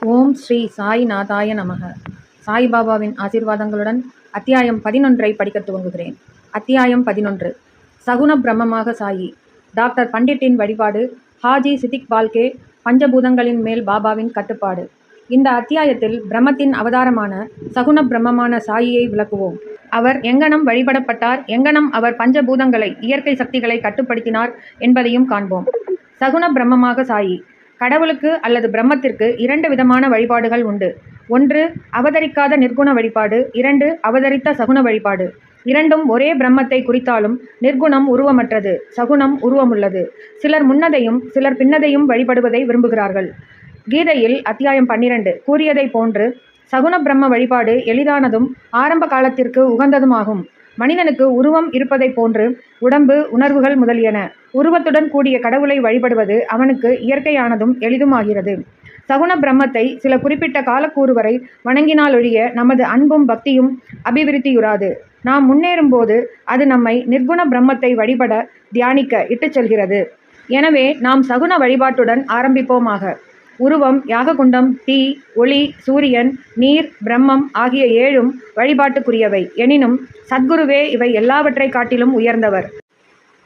ஓம் ஸ்ரீ சாய்நாதாய நமக. சாய்பாபாவின் ஆசீர்வாதங்களுடன் அத்தியாயம் பதினொன்றை படிக்கத் துவங்குகிறேன். அத்தியாயம் பதினொன்று. சகுன பிரம்மமாக சாயி. டாக்டர் பண்டிட்டின் வழிபாடு ஹாஜி சிதிக் பால்கே பஞ்சபூதங்களின் மேல் பாபாவின் கட்டுப்பாடு. இந்த அத்தியாயத்தில் பிரம்மத்தின் அவதாரமான சகுன பிரம்மமான சாயியை விளக்குவோம். அவர் எங்கனம் வழிபடப்பட்டார் எங்கனம் அவர் பஞ்சபூதங்களை இயற்கை சக்திகளை கட்டுப்படுத்தினார் என்பதையும் காண்போம். சகுன பிரம்மமாக சாயி. கடவுளுக்கு அல்லது பிரம்மத்திற்கு இரண்டு விதமான வழிபாடுகள் உண்டு. ஒன்று அவதரிக்காத நிர்குண வழிபாடு. இரண்டு அவதரித்த சகுன வழிபாடு. இரண்டும் ஒரே பிரம்மத்தை குறித்தாலும் நிர்குணம் உருவமற்றது சகுனம் உருவமுள்ளது. சிலர் முன்னதையும் சிலர் பின்னதையும் வழிபடுவதை விரும்புகிறார்கள். கீதையில் அத்தியாயம் பன்னிரண்டு கூறியதை போன்று சகுன பிரம்ம வழிபாடு எளிதானதும் ஆரம்ப காலத்திற்கு உகந்ததுமாகும். மனிதனுக்கு உருவம் இருப்பதைப் போன்று உடம்பு உணர்வுகள் முதலியன. உருவத்துடன் கூடிய கடவுளை வழிபடுவது அவனுக்கு இயற்கையானதும் எளிதுமாகிறது. சகுன பிரம்மத்தை சில குறிப்பிட்ட காலக்கூறு வரை வணங்கினாலொழிய நமது அன்பும் பக்தியும் அபிவிருத்தியுறாது. நாம் முன்னேறும்போது அது நம்மை நிர்குண பிரம்மத்தை வழிபட தியானிக்க இட்டுச் செல்கிறது. எனவே நாம் சகுன வழிபாட்டுடன் ஆரம்பிப்போமாக. உருவம் யாககுண்டம் தீ ஒளி சூரியன் நீர் பிரம்மம் ஆகிய ஏழும் வழிபாட்டுக்குரியவை. எனினும் சத்குருவே இவை எல்லாவற்றை காட்டிலும் உயர்ந்தவர்.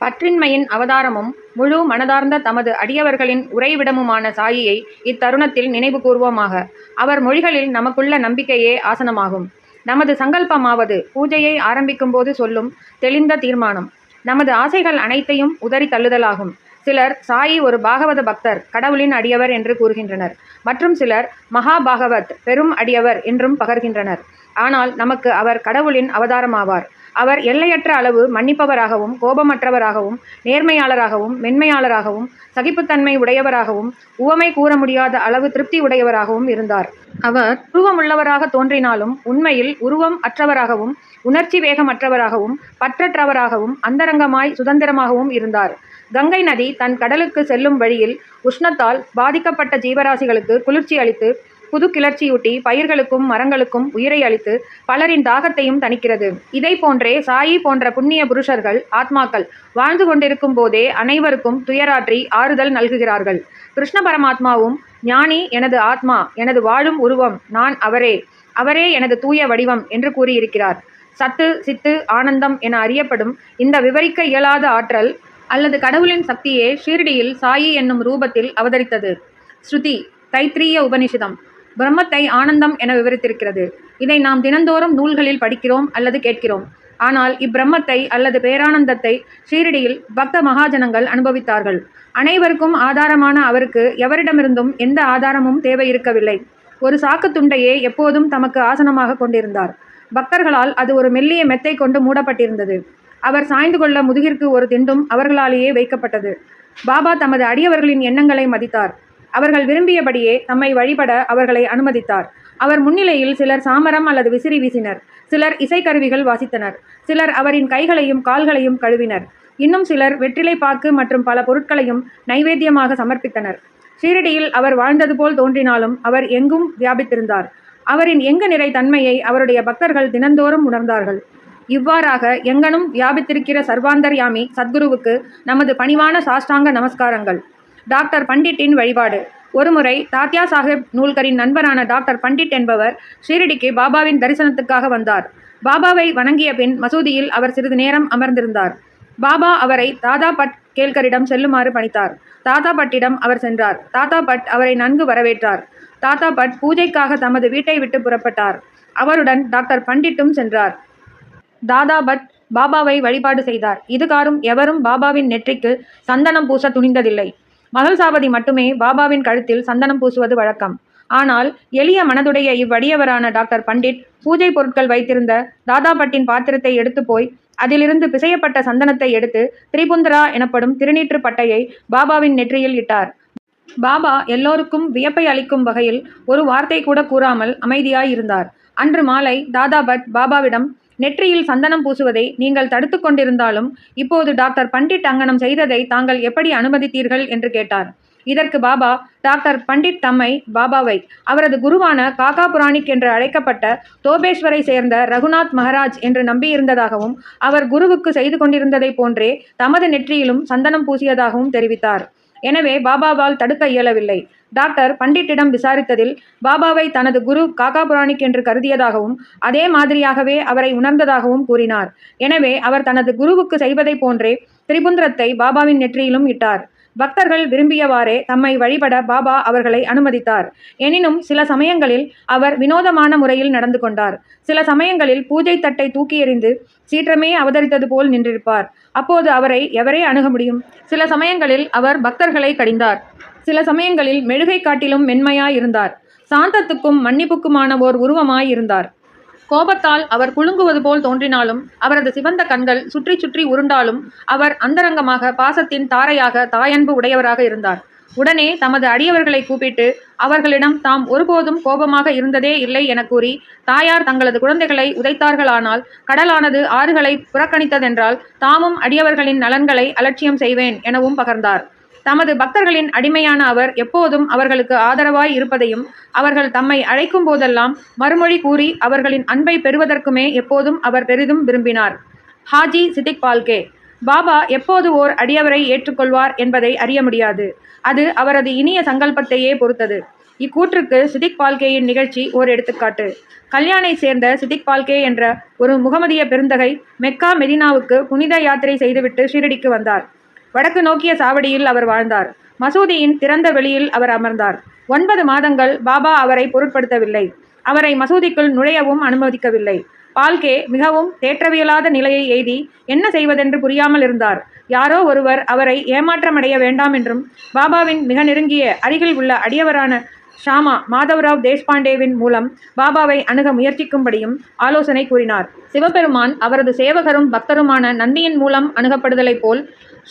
பற்றின்மையின் அவதாரமும் முழு மனதார்ந்த தமது அடியவர்களின் உறைவிடமுமான சாயியை இத்தருணத்தில் நினைவு கூர்வோமாக அவர் மொழிகளில் நமக்குள்ள நம்பிக்கையே ஆசனமாகும். நமது சங்கல்பமாவது பூஜையை ஆரம்பிக்கும்போது சொல்லும் தெளிந்த தீர்மானம். நமது ஆசைகள் அனைத்தையும் உதறி தள்ளுதலாகும். சிலர் சாயி ஒரு பாகவத பக்தர் கடவுளின் அடியவர் என்று கூறுகின்றனர். மற்றும் சிலர் மகாபாகவத் பெரும் அடியவர் என்றும் பகர்கின்றனர். ஆனால் நமக்கு அவர் கடவுளின் அவதாரமாவார். அவர் எல்லையற்ற அளவு மன்னிப்பவராகவும் கோபமற்றவராகவும் நேர்மையாளராகவும் மென்மையாளராகவும் சகிப்புத்தன்மை உடையவராகவும் உவமை கூற முடியாத அளவு திருப்தி உடையவராகவும் இருந்தார். அவர் உருவமுள்ளவராக தோன்றினாலும் உண்மையில் உருவம் அற்றவராகவும் உணர்ச்சி வேகமற்றவராகவும் பற்றற்றவராகவும் அந்தரங்கமாய் சுதந்திரமாகவும் இருந்தார். கங்கை நதி தன் கடலுக்கு செல்லும் வழியில் உஷ்ணத்தால் பாதிக்கப்பட்ட ஜீவராசிகளுக்கு குளிர்ச்சி அளித்து புது கிளர்ச்சியூட்டி பயிர்களுக்கும் மரங்களுக்கும் உயிரை அளித்து பலரின் தாகத்தையும் தணிக்கிறது. இதை போன்றே சாயி போன்ற புண்ணிய புருஷர்கள் ஆத்மாக்கள் வாழ்ந்து கொண்டிருக்கும் போதே அனைவருக்கும் துயராற்றி ஆறுதல் நல்குகிறார்கள். கிருஷ்ண பரமாத்மாவும் ஞானி எனது ஆத்மா எனது வாழும் உருவம் நான் அவரே அவரே எனது தூய வடிவம் என்று கூறியிருக்கிறார். சத்து சித்து ஆனந்தம் என அறியப்படும் இந்த விவரிக்க இயலாத ஆற்றல் அல்லது கடவுளின் சக்தியே ஷீர்டியில் சாயி என்னும் ரூபத்தில் அவதரித்தது. ஸ்ருதி தைத்திரிய உபனிஷதம். பிரம்மத்தை ஆனந்தம் என விவரித்திருக்கிறது. இதை நாம் தினந்தோறும் நூல்களில் படிக்கிறோம் அல்லது கேட்கிறோம். ஆனால் இப்பிரம்மத்தை அல்லது பேரானந்தத்தை ஷீரடியில் பக்த மகாஜனங்கள் அனுபவித்தார்கள். அனைவருக்கும் ஆதாரமான அவருக்கு எவரிடமிருந்தும் எந்த ஆதாரமும் தேவை இருக்கவில்லை ஒரு சாக்கு துண்டையே எப்போதும் தமக்கு ஆசனமாக கொண்டிருந்தார். பக்தர்களால் அது ஒரு மெல்லிய மெத்தை கொண்டு மூடப்பட்டிருந்தது. அவர் சாய்ந்து கொள்ள முதுகிற்கு ஒரு திண்டும் அவர்களாலேயே வைக்கப்பட்டது. பாபா தமது அடியவர்களின் எண்ணங்களை மதித்தார். அவர்கள் விரும்பியபடியே தம்மை வழிபட அவர்களை அனுமதித்தார். அவர் முன்னிலையில் சிலர் சாமரம் அல்லது விசிறி வீசினர். சிலர் இசைக்கருவிகள் வாசித்தனர். சிலர் அவரின் கைகளையும் கால்களையும் கழுவினர். இன்னும் சிலர் வெற்றிலை பாக்கு மற்றும் பல பொருட்களையும் நைவேத்தியமாக சமர்ப்பித்தனர். ஷீரடியில் அவர் வாழ்ந்தது போல் தோன்றினாலும் அவர் எங்கும் வியாபித்திருந்தார். அவரின் எங்கு நிறை தன்மையை அவருடைய பக்தர்கள் தினந்தோறும் உணர்ந்தார்கள். இவ்வாறாக எங்கனும் வியாபித்திருக்கிற சர்வாந்தர்யாமி சத்குருவுக்கு நமது பணிவான சாஷ்டாங்க நமஸ்காரங்கள். டாக்டர் பண்டிட்டின் வழிபாடு. ஒருமுறை தாத்யா சாஹேப் நூல்கரின் நண்பரான டாக்டர் பண்டிட் என்பவர் ஷீரடிக்கு பாபாவின் தரிசனத்துக்காக வந்தார். பாபாவை வணங்கிய பின் மசூதியில் அவர் சிறிது நேரம் அமர்ந்திருந்தார். பாபா அவரை தாதா பட் கேல்கரிடம் செல்லுமாறு பணித்தார். தாத்தா பட்டிடம் அவர் சென்றார். தாத்தா பட் அவரை நன்கு வரவேற்றார். தாத்தா பட் பூஜைக்காக தமது வீட்டை விட்டு புறப்பட்டார். அவருடன் டாக்டர் பண்டிட்டும் சென்றார். தாதா பட் பாபாவை வழிபாடு செய்தார். இதுகாரும் எவரும் பாபாவின் நெற்றிக்கு சந்தனம் பூச துணிந்ததில்லை. மகள் சாவதி மட்டுமே பாபாவின் கழுத்தில் சந்தனம் பூசுவது வழக்கம். ஆனால் எளிய மனதுடைய இவ்வடியவரான டாக்டர் பண்டிட் பூஜை பொருட்கள் வைத்திருந்த தாதா பட்டின் பாத்திரத்தை எடுத்து போய் அதிலிருந்து பிசையப்பட்ட சந்தனத்தை எடுத்து திரிபுந்தரா எனப்படும் திருநீற்று பட்டையை பாபாவின் நெற்றியில் இட்டார். பாபா எல்லோருக்கும் வியப்பை அளிக்கும் வகையில் ஒரு வார்த்தை கூட கூறாமல் அமைதியாய் இருந்தார் அன்று மாலை தாதா பட் பாபாவிடம் நெற்றியில் சந்தனம் பூசுவதை நீங்கள் தடுத்து கொண்டிருந்தாலும் இப்போது டாக்டர் பண்டிட் அங்கனம் செய்ததை தாங்கள் எப்படி அனுமதித்தீர்கள்? என்று கேட்டார். இதற்கு பாபா டாக்டர் பண்டிட் தம்மை பாபாவை அவரது குருவான காகா புராணிக் என்று அழைக்கப்பட்ட தோபேஸ்வரை சேர்ந்த ரகுநாத் மகராஜ் என்று நம்பியிருந்ததாகவும் அவர் குருவுக்கு செய்து கொண்டிருந்ததைப் போன்றே தமது நெற்றியிலும் சந்தனம் பூசியதாகவும் தெரிவித்தார். எனவே பாபாவால் தடுக்க இயலவில்லை. டாக்டர் பண்டிட்டிடம் விசாரித்ததில் பாபாவை தனது குரு காகா புராணிக் என்று கருதியதாகவும் அதே மாதிரியாகவே அவரை உணர்ந்ததாகவும் கூறினார். எனவே அவர் தனது குருவுக்கு செய்வதைப் போன்றே திரிபுந்திரத்தை பாபாவின் நெற்றியிலும் இட்டார். பக்தர்கள் விரும்பியவாறே தம்மை வழிபட பாபா அவர்களை அனுமதித்தார். எனினும் சில சமயங்களில் அவர் வினோதமான முறையில் நடந்து கொண்டார். சில சமயங்களில் பூஜை தட்டை தூக்கி எறிந்து சீற்றமே அவதரித்தது போல் நின்றிருப்பார். அப்போது அவரை எவரே அணுக முடியும்? சில சமயங்களில் அவர் பக்தர்களை கடிந்தார். சில சமயங்களில் மெழுகை காட்டிலும் மென்மையாய் இருந்தார். சாந்தத்துக்கும் மன்னிப்புக்குமான ஓர் உருவமாய் இருந்தார். கோபத்தால் அவர் குலுங்குவது போல் தோன்றினாலும் அவரது சிவந்த கண்கள் சுற்றி சுற்றி உருண்டாலும் அவர் அந்தரங்கமாக பாசத்தின் தாரையாக தாயன்பு உடையவராக இருந்தார். உடனே தமது அடியவர்களை கூப்பிட்டு அவர்களிடம் தாம் ஒருபோதும் கோபமாக இருந்ததே இல்லை என கூறி தாயார் தங்களது குழந்தைகளை உதைத்தார்களானால் கடலானது ஆறுகளை புறக்கணித்ததென்றால் தாமும் அடியவர்களின் நலன்களை அலட்சியம் செய்வேன் எனவும் பகர்ந்தார். தமது பக்தர்களின் அடிமையான அவர் எப்போதும் அவர்களுக்கு ஆதரவாய் இருப்பதையும் அவர்கள் தம்மை அழைக்கும் போதெல்லாம் மறுமொழி கூறி அவர்களின் அன்பை பெறுவதற்குமே எப்போதும் அவர் பெரிதும் விரும்பினார். ஹாஜி சிதிக் பால்கே பாபா எப்போது ஓர் அடியவரை ஏற்றுக்கொள்வார் என்பதை அறிய முடியாது. அது அவரது இனிய சங்கல்பத்தையே பொறுத்தது. இக்கூற்றுக்கு சிதிக் பால்கேயின் நிகழ்ச்சி ஓர் எடுத்துக்காட்டு. கல்யாணை சேர்ந்த சிதிக் பால்கே என்ற ஒரு முகமதிய பெருந்தகை மெக்கா மெதினாவுக்கு புனித யாத்திரை செய்துவிட்டு ஷீரடிக்கு வந்தார். வடக்கு நோக்கிய சாவடியில் அவர் வாழ்ந்தார். மசூதியின் திறந்த வெளியில் அவர் அமர்ந்தார். ஒன்பது மாதங்கள் பாபா அவரை பொருட்படுத்தவில்லை. அவரை மசூதிக்குள் நுழையவும் அனுமதிக்கவில்லை. பால்கே மிகவும் தேற்றவியலாத நிலையை எய்தி என்ன செய்வதென்று புரியாமல் இருந்தார். யாரோ ஒருவர் அவரை ஏமாற்றமடைய வேண்டாம் என்றும் பாபாவின் மிக நெருங்கிய அருகில் உள்ள அடியவரான ஷாமா மாதவராவ் தேஷ்பாண்டேவின் மூலம் பாபாவை அணுக முயற்சிக்கும்படியும் ஆலோசனை கூறினார். சிவபெருமான் அவரது சேவகரும் பக்தருமான நந்தியின் மூலம் அணுகப்படுதலைப் போல்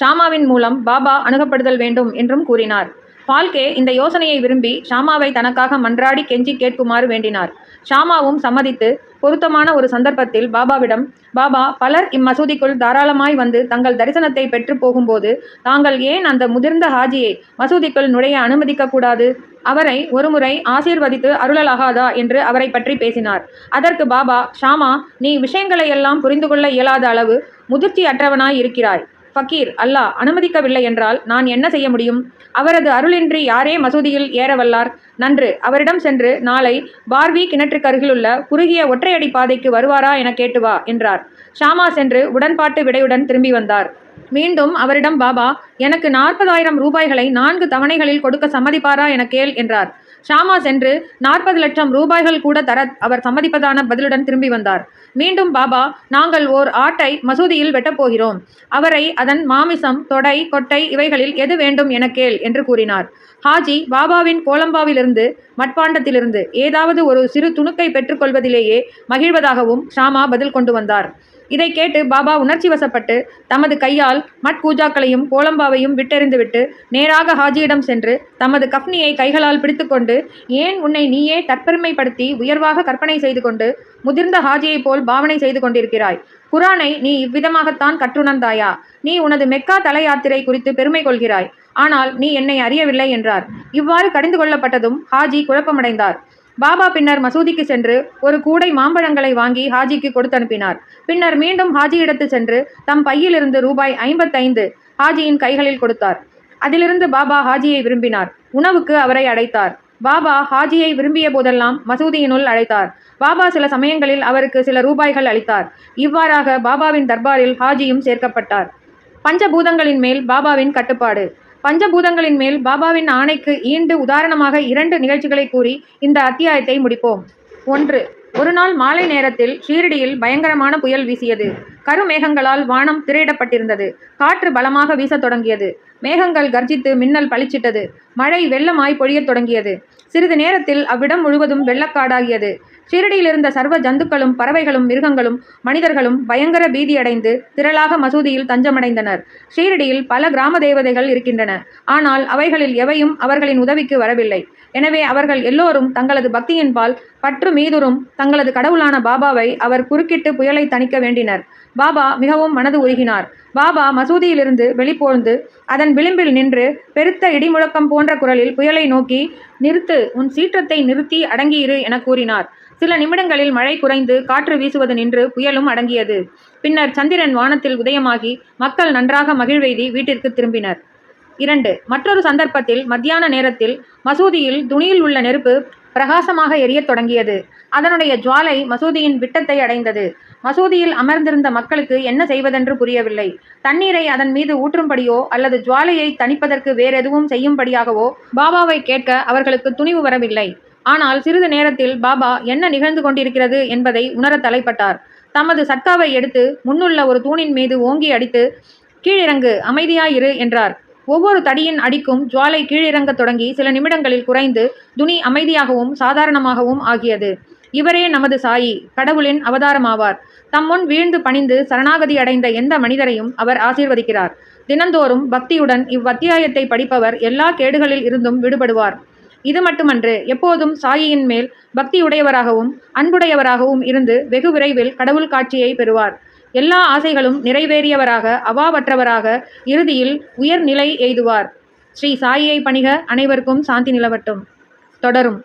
ஷாமாவின் மூலம் பாபா அணுகப்படுதல் வேண்டும் என்றும் கூறினார். பால்கே இந்த யோசனையை விரும்பி ஷாமாவை தனக்காக மன்றாடி கெஞ்சி கேட்குமாறு வேண்டினார். ஷாமாவும் சம்மதித்து பொருத்தமான ஒரு சந்தர்ப்பத்தில் பாபாவிடம் பாபா பலர் இம்மசூதிக்குள் தாராளமாய் வந்து தங்கள் தரிசனத்தை பெற்று போகும்போது தாங்கள் ஏன் அந்த முதிர்ந்த ஹாஜியை மசூதிக்குள் நுழைய அனுமதிக்கக்கூடாது அவரை ஒருமுறை ஆசீர்வதித்து அருளலாகாதா என்று அவரை பற்றி பேசினார். அதற்கு பாபா ஷாமா நீ விஷயங்களை எல்லாம் புரிந்து கொள்ள இயலாத அளவு முதிர்ச்சி அற்றவனாய் இருக்கிறாய் ஃபக்கீர் அல்லாஹ் அனுமதிக்கவில்லை என்றால் நான் என்ன செய்ய முடியும்? அவரது அருளின்றி யாரே மசூதியில் ஏற வல்லார் நன்று அவரிடம் சென்று நாளை பார்வி கிணற்றுக்கு அருகிலுள்ள குறுகிய ஒற்றையடி பாதைக்கு வருவாரா என கேட்டு வா என்றார். ஷாமா சென்று உடன்பாட்டு விடையுடன் திரும்பி வந்தார். மீண்டும் அவரிடம் பாபா எனக்கு நாற்பதாயிரம் ரூபாய்களை நான்கு தவணைகளில் கொடுக்க சம்மதிப்பாரா என கேள் என்றார். ஷாமா சென்று நாற்பது லட்சம் ரூபாய்கள் கூட தர அவர் சம்மதிப்பதான பதிலுடன் திரும்பி வந்தார். மீண்டும் பாபா நாங்கள் ஓர் ஆட்டை மசூதியில் வெட்டப்போகிறோம் அவரை அதன் மாமிசம் தொடை கொட்டை இவைகளில் எது வேண்டும் என கேள் என்று கூறினார். ஹாஜி பாபாவின் கோலம்பாவிலிருந்து மட்பாண்டத்திலிருந்து ஏதாவது ஒரு சிறு துணுக்கை பெற்றுக்கொள்வதிலேயே மகிழ்வதாகவும் ஷாமா பதில் கொண்டு வந்தார். இதை கேட்டு பாபா உணர்ச்சி வசப்பட்டு தமது கையால் மட்பூஜாக்களையும் கோலம்பாவையும் விட்டெறிந்துவிட்டு நேராக ஹாஜியிடம் சென்று தமது கப்னியை கைகளால் பிடித்துக்கொண்டு ஏன் உன்னை நீயே தற்பெருமைப்படுத்தி உயர்வாக கற்பனை செய்து கொண்டு முதிர்ந்த ஹாஜியைப் போல் பாவனை செய்து கொண்டிருக்கிறாய்? குரானை நீ இவ்விதமாகத்தான் கற்றுணர்ந்தாயா? நீ உனது மெக்கா தல யாத்திரை குறித்து பெருமை கொள்கிறாய். ஆனால் நீ என்னை அறியவில்லை என்றார். இவ்வாறு கடிந்து கொள்ளப்பட்டதும் ஹாஜி குழப்பமடைந்தார். பாபா பின்னர் மசூதிக்கு சென்று ஒரு கூடை மாம்பழங்களை வாங்கி ஹாஜிக்கு கொடுத்து அனுப்பினார். பின்னர் மீண்டும் ஹாஜியிடத்து சென்று தம் பையிலிருந்து ரூபாய் ஐம்பத்தைந்து ஹாஜியின் கைகளில் கொடுத்தார். அதிலிருந்து பாபா ஹாஜியை விரும்பினார். உணவுக்கு அவரை அடைத்தார் பாபா ஹாஜியை விரும்பிய போதெல்லாம் மசூதியினுள் அழைத்தார். பாபா சில சமயங்களில் அவருக்கு சில ரூபாய்கள் அளித்தார். இவ்வாறாக பாபாவின் தர்பாரில் ஹாஜியும் சேர்க்கப்பட்டார். பஞ்சபூதங்களின் மேல் பாபாவின் கட்டுப்பாடு. பஞ்சபூதங்களின் மேல் பாபாவின் ஆணைக்கு ஈண்டு உதாரணமாக இரண்டு நிகழ்ச்சிகளை கூறி இந்த அத்தியாயத்தை முடிப்போம். ஒன்று ஒரு நாள் மாலை நேரத்தில் ஷீரடியில் பயங்கரமான புயல் வீசியது. கருமேகங்களால் வானம் திரையிடப்பட்டிருந்தது காற்று பலமாக வீசத் தொடங்கியது. மேகங்கள் கர்ஜித்து மின்னல் பளிச்சிட்டது. மழை வெள்ளமாய் பொழியத் தொடங்கியது. சிறிது நேரத்தில் அவ்விடம் முழுவதும் வெள்ளக்காடாகியது. ஷீரடியில் இருந்த சர்வ ஜந்துக்களும் பறவைகளும் மிருகங்களும் மனிதர்களும் பயங்கர பீதியடைந்து திரளாக மசூதியில் தஞ்சமடைந்தனர். ஷீரடியில் பல கிராம தேவதைகள் இருக்கின்றன. ஆனால் அவைகளில் எவையும் அவர்களின் உதவிக்கு வரவில்லை. எனவே அவர்கள் எல்லோரும் தங்களது பக்தியின்பால் பற்று மீதுரும் தங்களது கடவுளான பாபாவை அவர் குறுக்கிட்டு புயலை தணிக்க வேண்டினர். பாபா மிகவும் மனது உருகினார். பாபா மசூதியிலிருந்து வெளிப்போந்து அதன் விளிம்பில் நின்று பெருத்த இடிமுழக்கம் போன்ற குரலில் புயலை நோக்கி நிறுத்து உன் சீற்றத்தை நிறுத்தி அடங்கியிரு என கூறினார். சில நிமிடங்களில் மழை குறைந்து காற்று வீசுவது நின்று புயலும் அடங்கியது. பின்னர் சந்திரன் வானத்தில் உதயமாகி மக்கள் நன்றாக மகிழ்வெய்தி வீட்டிற்கு திரும்பினர். இரண்டு மற்றொரு சந்தர்ப்பத்தில் மத்தியான நேரத்தில் மசூதியில் துணியில் உள்ள நெருப்பு பிரகாசமாக எரியத் தொடங்கியது. அதனுடைய ஜுவாலை மசூதியின் விட்டத்தை அடைந்தது. மசூதியில் அமர்ந்திருந்த மக்களுக்கு என்ன செய்வதென்று புரியவில்லை. தண்ணீரை அதன் மீது ஊற்றும்படியோ அல்லது ஜுவாலையை தணிப்பதற்கு வேறெதுவும் செய்யும்படியாகவோ பாபாவை கேட்க அவர்களுக்கு துணிவு வரவில்லை. ஆனால் சிறிது நேரத்தில் பாபா என்ன நிகழ்ந்து கொண்டிருக்கிறது என்பதை உணரத் தலைப்பட்டார். தமது சட்காவை எடுத்து முன்னுள்ள ஒரு தூணின் மீது ஓங்கி அடித்து கீழிறங்கு அமைதியாயிரு என்றார். ஒவ்வொரு தடியின் அடிக்கும் ஜுவாலை கீழிறங்கத் தொடங்கி சில நிமிடங்களில் குறைந்து துணி அமைதியாகவும் சாதாரணமாகவும் ஆகியது. இவரே நமது சாயி கடவுளின் அவதாரமாவார். தம் முன் வீழ்ந்து பணிந்து சரணாகதி அடைந்த எந்த மனிதரையும் அவர் ஆசீர்வதிக்கிறார். தினந்தோறும் பக்தியுடன் இவ்வத்தியாயத்தை படிப்பவர் எல்லா கேடுகளில் இருந்தும் விடுபடுவார். இது மட்டுமன்று எப்போதும் சாயியின் மேல் பக்தியுடையவராகவும் அன்புடையவராகவும் இருந்து வெகு விரைவில் கடவுள் காட்சியை பெறுவார். எல்லா ஆசைகளும் நிறைவேறியவராக அவாவற்றவராக இறுதியில் உயர்நிலை எய்துவார். ஸ்ரீ சாயியை பணிக அனைவருக்கும் சாந்தி நிலவட்டும். தொடரும்.